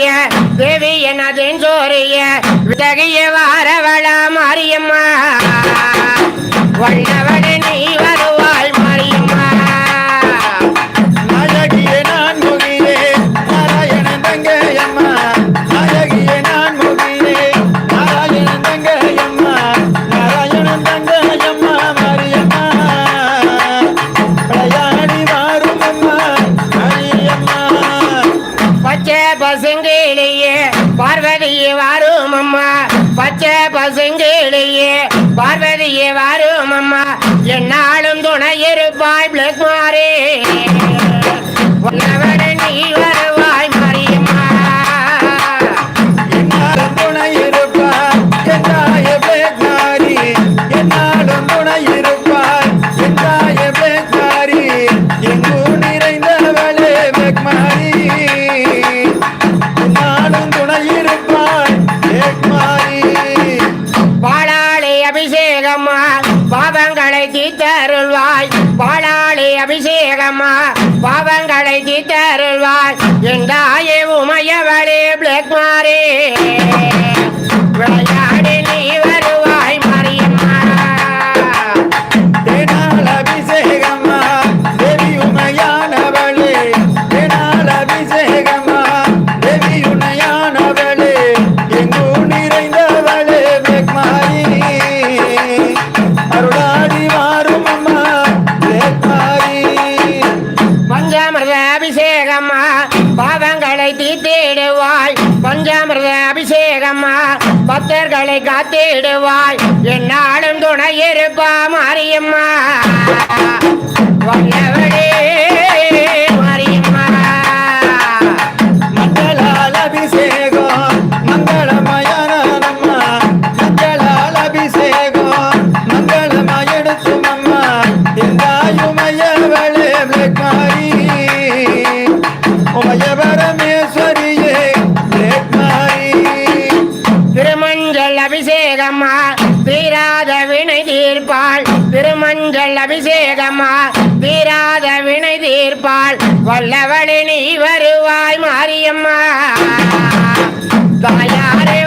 மாறிய தேவி எனதின் சோரிய விலகிய வாரவள மாரியம்மா ஒன்னவ பசுங்கிலேயே பார்வதியே வாரும் அம்மா பச்சை பசுங்கிலேயே பார்வதியே வாரும் அம்மா என்னாலும் துணை இருப்பாய் பிளக் மாறே அபிஷேகம்மா பாவங்களை தீத்தருள்வாய் பாலாளி அபிஷேகம்மா பாவங்களை தீத்தருள்வாய் என்றாயே உமையவளே பிளக் மாறே பாவங்களை தீர்த்திடுவாய் பஞ்சாமிரத அபிஷேகம்மா பக்தர்களை காத்திடுவாய். என்னாலும் துணை இருப்பா மாரியம்மா வல்லவழி வினை தீர்ப்பாள் திருமஞ்சள் அபிஷேகமா? தீராத வினை தீர்ப்பாள் கொல்லவழி நீ வருவாய் மாரியம்மா. தாயாரே